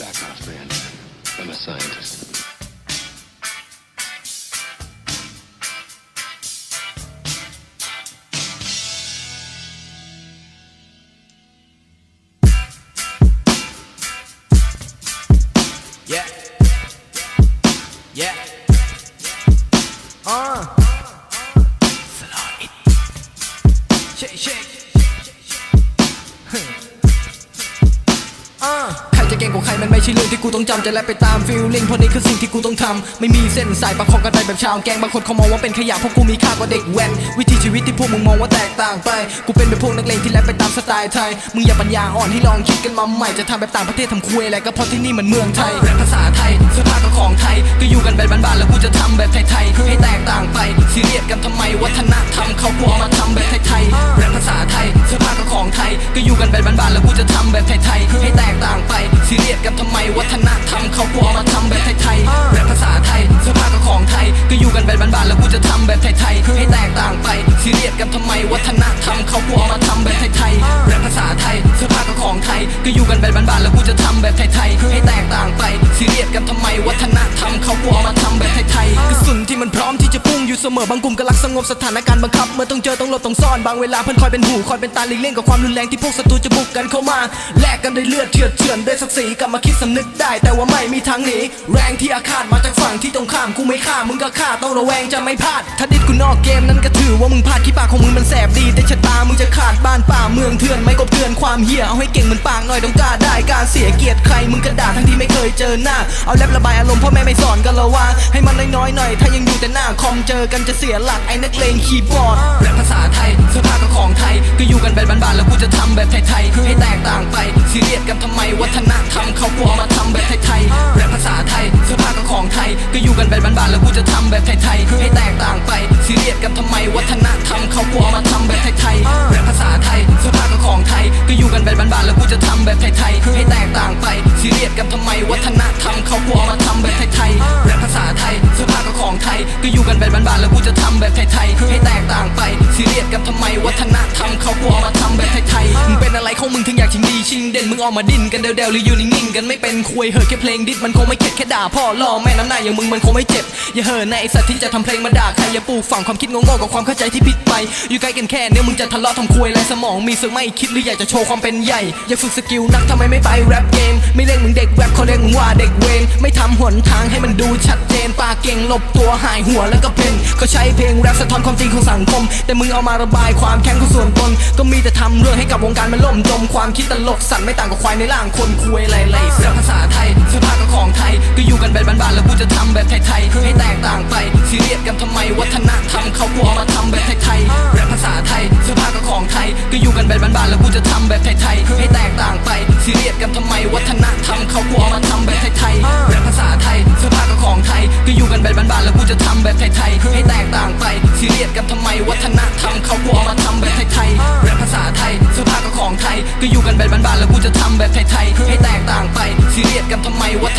Back off, Brand. I'm a scientist. Yeah. Yeah. Uh. Shake, shake. มันไม่ใช่เรื่องที่กูต้องจำจะแลไปตามฟีลลิ่งเพราะนี่คือสิ่งที่กูต้องทำไม่มีเส้นสายประคองกันไปแบบชาวแกงบางคนเขามองว่าเป็นขยะเพราะกูมีค่ากว่าเด็กแว้นวิถีชีวิตที่พวกมึงมองว่าแตกต่างไปกูเป็นแบบพวกนักเลงที่แลไปตามสไตล์ไทยมึงอย่าปัญญาอ่อนให้ลองคิดกันมาใหม่จะทำแบบต่างประเทศทำคุยอะไรก็เพราะที่นี่มันเมืองไทยแรปภาษาไทยเสื้อผ้าก็ของไทยก็อยู่กันแบบบ้านๆแล้วกูจะทำแบบไทยๆให้แตกต่างไปซีเรียสกันทำไมวัฒนธรรมเขาพวกมา ธรรมเขาพวกมาทำแบบไทยๆแรปภาษาไทยเสื้อผ้าก็ของไทย ก็อยู่กันแบบบ้านๆแล้วกูจะทำแบบไทยๆให้แตกต่างไปซีเรียสกันทำไมวัฒนธรรมเขาพวกมาทำแบบไทยๆแรปภาษาไทยเสื้อผ้าก็ของไทย ก็อยู่กันแบบบ้านๆแล้วกูจะทำแบบไทยๆให้แตกต่างไป อยู่เสมอบางกลุ่มก็รักสงบสถานการณ์บังคับ เมื่อต้องเจอต้องหลบต้องซ่อนบางเวลาเพื่อนคอยเป็นหูคอยเป็นตาหลีกเลี่ยงกับความรุนแรงที่พวกศัตรูจะบุกกันเข้ามาแลกกันด้วยเลือดเถื่อนเถื่อนด้วยศักดิ์ศรีกลับมาคิดสำนึกได้ แต่ว่าไม่มีทางหนีแรงที่อาฆาตมาจากฝั่งที่ตรงข้ามกูไม่ฆ่ามึงก็ฆ่าต้องระแวงจะไม่พลาด ถ้าดิดกูนอกเกมนั้นก็ถือว่ามึงพลาดขี้ปากของมึงมันแสบดี แต่ชะตามึงจะขาดบ้านป่าเมืองเถื่อนไม่กบเตือนความเหี้ยเอาให้เก่งเหมือนปากหน่อยต้องกล้าได้การเสียเกียรติใครมึงก็ด่าทั้งที่ไม่เคยเจอหน้าเอาแลบระบายอารมณ์พ่อแม่ไม่สอนกันละว่าให้มันน้อยๆหน่อยถ้ายังอยู่แต่หน้าคอมเจอกันจะเสียหลักไอ้นักเลงคีย์บอร์ดแรปภาษาไทยเสื้อผ้าก็ของไทย ก็อยู่กันแบบบ้านๆแล้วกูจะทำแบบไทยๆให้แตกต่างไปซีเรียสกันทำไมวัฒนธรรมเขาพวมาทำแบบไทยๆแรปภาษาไทยเสื้อผ้าก็ของไทย ก็อยู่กันแบบบ้านๆแล้วกูจะทำแบบไทยๆให้แตกต่างไปซีเรียสกันทำไมวัฒนธรรมเขาพวมาทำแบบไทยๆแรปภาษาไทยเสื้อผ้าก็ของไทย ก็อยู่กันแบบบ้านๆแล้วกูจะทำแบบไทยๆให้แตกต่างไปซีเรียสกันทำไมวัฒนธรรมเขาพวมาทำแบบไทยๆแรปภาษาไทย ก็องไทยก็อยู่กันแบบบ้านๆแล้วกูจะทำแบบไทยๆให้แตกต่างไปซีเรียสกันทำไมวัฒนธรรมเขาพวกมาทำแบบไทยๆมึงเป็นอะไรของมึงถึงอยากชิงดีชิงเด่นมึงออกมาดิ้นกันเดวๆหรืออยู่นิ่งๆกันไม่เป็นคุยเหอะแค่เพลงดิสมันคงไม่เข็ดแค่ด่าพ่อล่อแม่น้ำหน้าอย่างมึงมันคงไม่เจ็บอย่าเหอะในไอสัตว์ที่จะทำเพลงมาด่าใครอย่าปลูกฝังความคิดโง่ๆกับความเข้าใจที่ผิดไป อยู่ใกล้กันแค่เนี้ยมึงจะทะเลาะทำคุยไรสมองมีสึกไม่คิดหรืออยากจะโชว์ความเป็นใหญ่ อย่าฝึกสกิลนักทำไมไม่ไปแรปเกมไม่เล่น เขาเรียกว่าเด็กเวนไม่ทำหนทางให้มันดูชัดเจนปากเก่งหลบตัวหายหัวแล้วก็เพนก็ใช้เพลงแรปสะท้อนความจริงของสังคม แต่มึงเอามาระบายความแค้นของส่วนตน ก็มีแต่ทำเรื่องให้กับวงการมันล่มจมความคิดตลกสั่นไม่ต่างกับควายในร่างคนคุยอะไรเสื้อภาษาไทยเสื้อผ้าก็ของไทย ก็อยู่กันแบบบ้านๆแล้วกูจะทำแบบไทยๆให้แตกต่างไปซีเรียสกันทำไมวัฒนธรรมเขา วัฒนธรรมเขาพวกมาทำแบบไทยๆแรปภาษาไทยเสื้อผ้าก็ของไทย ก็อยู่กันแบบบ้านๆแล้วกูจะทำแบบไทยๆให้แตกต่างไปซีเรียสกันทำไมวัฒนธรรมเขาพวกมาทำแบบไทยๆแรปภาษาไทยเสื้อผ้าก็ของไทย ก็อยู่กันแบบบ้านๆแล้วกูจะทำแบบไทยๆให้แตกต่างไปซีเรียสกันทำไมวั